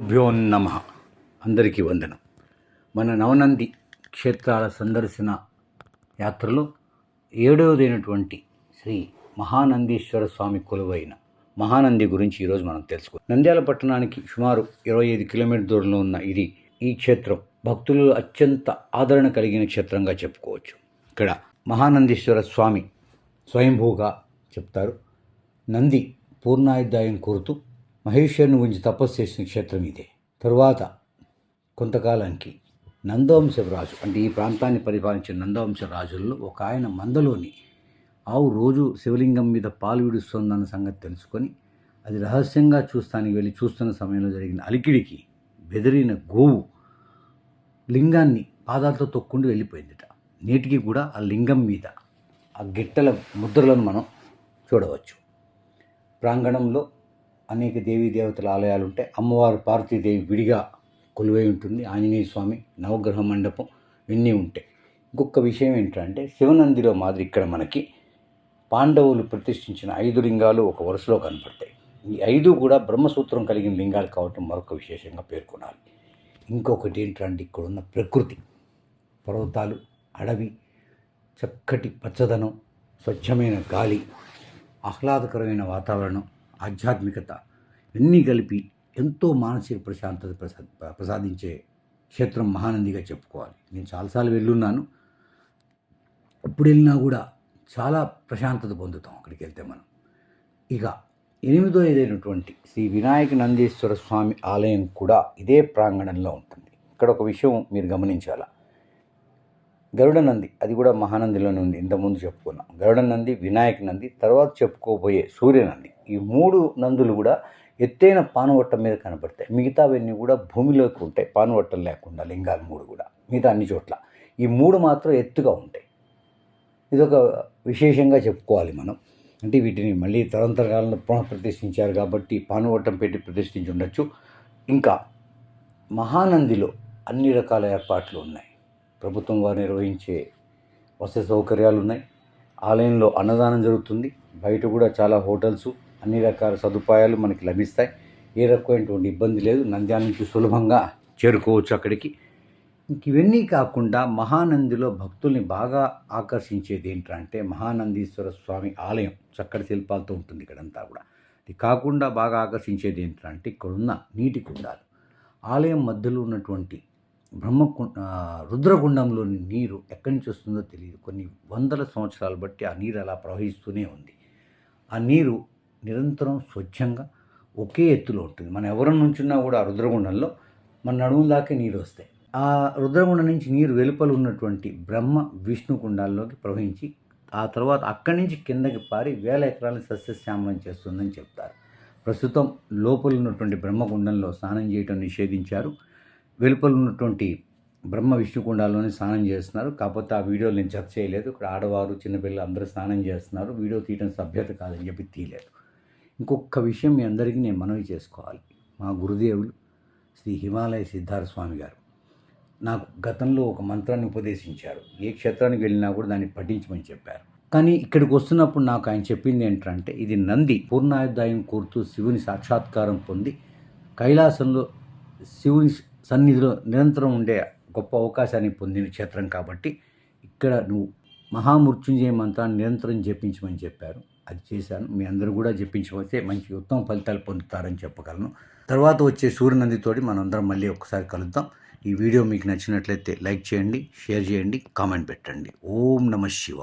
భ్యో నమ. అందరికీ వందనం. మన నవనంది క్షేత్రాల సందర్శన యాత్రలో ఏడవదైనటువంటి శ్రీ మహానందీశ్వర స్వామి కొలువైన మహానంది గురించి ఈరోజు మనం తెలుసుకో నంద్యాల పట్టణానికి సుమారు ఇరవై ఐదు కిలోమీటర్ దూరంలో ఉన్న ఇది ఈ క్షేత్రం భక్తులు అత్యంత ఆదరణ కలిగిన క్షేత్రంగా చెప్పుకోవచ్చు. ఇక్కడ మహానందీశ్వర స్వామి స్వయంభూగా చెప్తారు. నంది పూర్ణాయుద్ధాయం కోరుతూ మహేశ్వరుని గురించి తపస్సు చేసిన క్షేత్రం ఇదే. తరువాత కొంతకాలానికి నందవంశ రాజు అంటే ఈ ప్రాంతాన్ని పరిపాలించిన నందవంశ రాజుల్లో ఒక ఆయన మందలోని ఆవు రోజు శివలింగం మీద పాలు విడుస్తుందన్న సంగతి తెలుసుకొని అది రహస్యంగా చూస్తానికి వెళ్ళి చూస్తున్న సమయంలో జరిగిన అలికిడికి బెదిరిన గోవు లింగాన్ని పాదాలతో తొక్కుండి వెళ్ళిపోయిందిట. నేటికి కూడా ఆ లింగం మీద ఆ గిట్టల ముద్రలను మనం చూడవచ్చు. ప్రాంగణంలో అనేక దేవీ దేవతల ఆలయాలు ఉంటాయి అమ్మవారు పార్వతీదేవి విడిగా కొలువై ఉంటుంది. ఆంజనేయ స్వామి నవగ్రహ మండపం ఇవన్నీ ఉంటాయి ఇంకొక విషయం ఏంటంటే శివనందిలో మాదిరి ఇక్కడ మనకి పాండవులు ప్రతిష్ఠించిన ఐదు లింగాలు ఒక వరుసలో కనపడతాయి. ఈ ఐదు కూడా బ్రహ్మసూత్రం కలిగిన లింగాలు కావటం మరొక విశేషంగా పేర్కొనాలి. ఇంకొకటి ఏంటంటే ఇక్కడ ఉన్న ప్రకృతి పర్వతాలు అడవి చక్కటి పచ్చదనం స్వచ్ఛమైన గాలి ఆహ్లాదకరమైన వాతావరణం ఆధ్యాత్మికత ఇవన్నీ కలిపి ఎంతో మానసిక ప్రశాంతత ప్రసా ప్రసాదించే క్షేత్రం మహానందిగా చెప్పుకోవాలి. నేను చాలాసార్లు వెళ్ళున్నాను. ఎప్పుడు వెళ్ళినా కూడా చాలా ప్రశాంతత పొందుతాం అక్కడికి వెళ్తే మనం. ఇక ఎనిమిదో ఏదైనటువంటి శ్రీ వినాయక నందీశ్వర స్వామి ఆలయం కూడా ఇదే ప్రాంగణంలో ఉంటుంది. ఇక్కడ ఒక విషయం మీరు గమనించాలా? గరుడ నంది అది కూడా మహానందిలోనే ఉంది. ఇంతకుముందు చెప్పుకున్నాం. గరుడ నంది వినాయక నంది తర్వాత చెప్పుకోబోయే సూర్యనంది. ఈ మూడు నందులు కూడా ఎత్తైన పానవట్టం మీద కనబడతాయి. మిగతావన్నీ కూడా భూమిలోకి ఉంటాయి. పానవట్టం లేకుండా లింగాలు మూడు కూడా. మిగతా అన్ని చోట్ల. ఈ మూడు మాత్రం ఎత్తుగా ఉంటాయి. ఇదొక విశేషంగా చెప్పుకోవాలి మనం. అంటే వీటిని మళ్ళీ తరంతర కాలంలో పునః ప్రతిష్ఠించారు కాబట్టి పానవట్టం పెట్టి ప్రతిష్ఠించి ఉండొచ్చు. ఇంకా మహానందిలో అన్ని రకాల ఏర్పాట్లు ఉన్నాయి. ప్రభుత్వం వారు నిర్వహించే వసతి సౌకర్యాలు ఉన్నాయి. ఆలయంలో అన్నదానం జరుగుతుంది. బయట కూడా చాలా హోటల్స్. అన్ని రకాల సదుపాయాలు మనకి లభిస్తాయి. ఏ రకమైనటువంటి ఇబ్బంది లేదు. నంద్యాల నుంచి సులభంగా చేరుకోవచ్చు అక్కడికి. ఇంక ఇవన్నీ కాకుండా మహానందిలో భక్తుల్ని బాగా ఆకర్షించేది ఏంటంటే మహానందీశ్వర స్వామి ఆలయం చక్కటి శిల్పాలతో ఉంటుంది ఇక్కడంతా కూడా. ఇది కాకుండా బాగా ఆకర్షించేది ఏంటంటే ఇక్కడున్న నీటి కుండాలు. ఆలయం మధ్యలో ఉన్నటువంటి బ్రహ్మకుండ రుద్రగుండంలోని నీరు ఎక్కడి నుంచి వస్తుందో తెలియదు. కొన్ని వందల సంవత్సరాలు బట్టి ఆ నీరు అలా ప్రవహిస్తూనే ఉంది. ఆ నీరు నిరంతరం స్వచ్ఛంగా ఒకే ఎత్తులో ఉంటుంది. మనం ఎవరి నుంచున్నా కూడా ఆ రుద్రగుండంలో మన నడుము దాకే నీరు వస్తాయి. ఆ రుద్రగుండం నుంచి నీరు వెలుపల ఉన్నటువంటి బ్రహ్మ విష్ణు కుండాల్లోకి ప్రవహించి ఆ తర్వాత అక్కడి నుంచి కిందకి పారి వేల ఎకరాలను సస్యశ్యామలం చేస్తుందని చెప్తారు. ప్రస్తుతం లోపల ఉన్నటువంటి బ్రహ్మకుండంలో స్నానం చేయటం నిషేధించారు. వెలుపల ఉన్నటువంటి బ్రహ్మ విష్ణుకుండాల్లోనే స్నానం చేస్తున్నారు. కాకపోతే ఆ వీడియోలు నేను చర్చ చేయలేదు. ఇక్కడ ఆడవారు చిన్నపిల్లలు అందరూ స్నానం చేస్తున్నారు. వీడియో తీయడం సభ్యత కాదని చెప్పి తీయలేదు. ఇంకొక విషయం మీ అందరికీ నేను మనవి చేసుకోవాలి. మా గురుదేవులు శ్రీ హిమాలయ సిద్ధార్థ స్వామి గారు నాకు గతంలో ఒక మంత్రాన్ని ఉపదేశించారు. ఏ క్షేత్రానికి వెళ్ళినా కూడా దాన్ని పఠించమని చెప్పారు. కానీ ఇక్కడికి వస్తున్నప్పుడు నాకు ఆయన చెప్పింది ఏంటంటే ఇది నంది పూర్ణాయుధాయం కోరుతూ శివుని సాక్షాత్కారం పొంది కైలాసంలో శివుని సన్నిధిలో నిరంతరం ఉండే గొప్ప అవకాశాన్ని పొందిన క్షేత్రం కాబట్టి ఇక్కడ నువ్వు మహామృత్యుంజయ మంత్రాన్ని నిరంతరం జపించమని చెప్పారు. అది చేశాను. మీ అందరూ కూడా జపించబోతే మంచి ఉత్తమ ఫలితాలు పొందుతారని చెప్పగలను. తర్వాత వచ్చే సూర్యనందితోటి మనందరం మళ్ళీ ఒకసారి కలుద్దాం. ఈ వీడియో మీకు నచ్చినట్లయితే లైక్ చేయండి షేర్ చేయండి కామెంట్ పెట్టండి. ఓం నమ శివ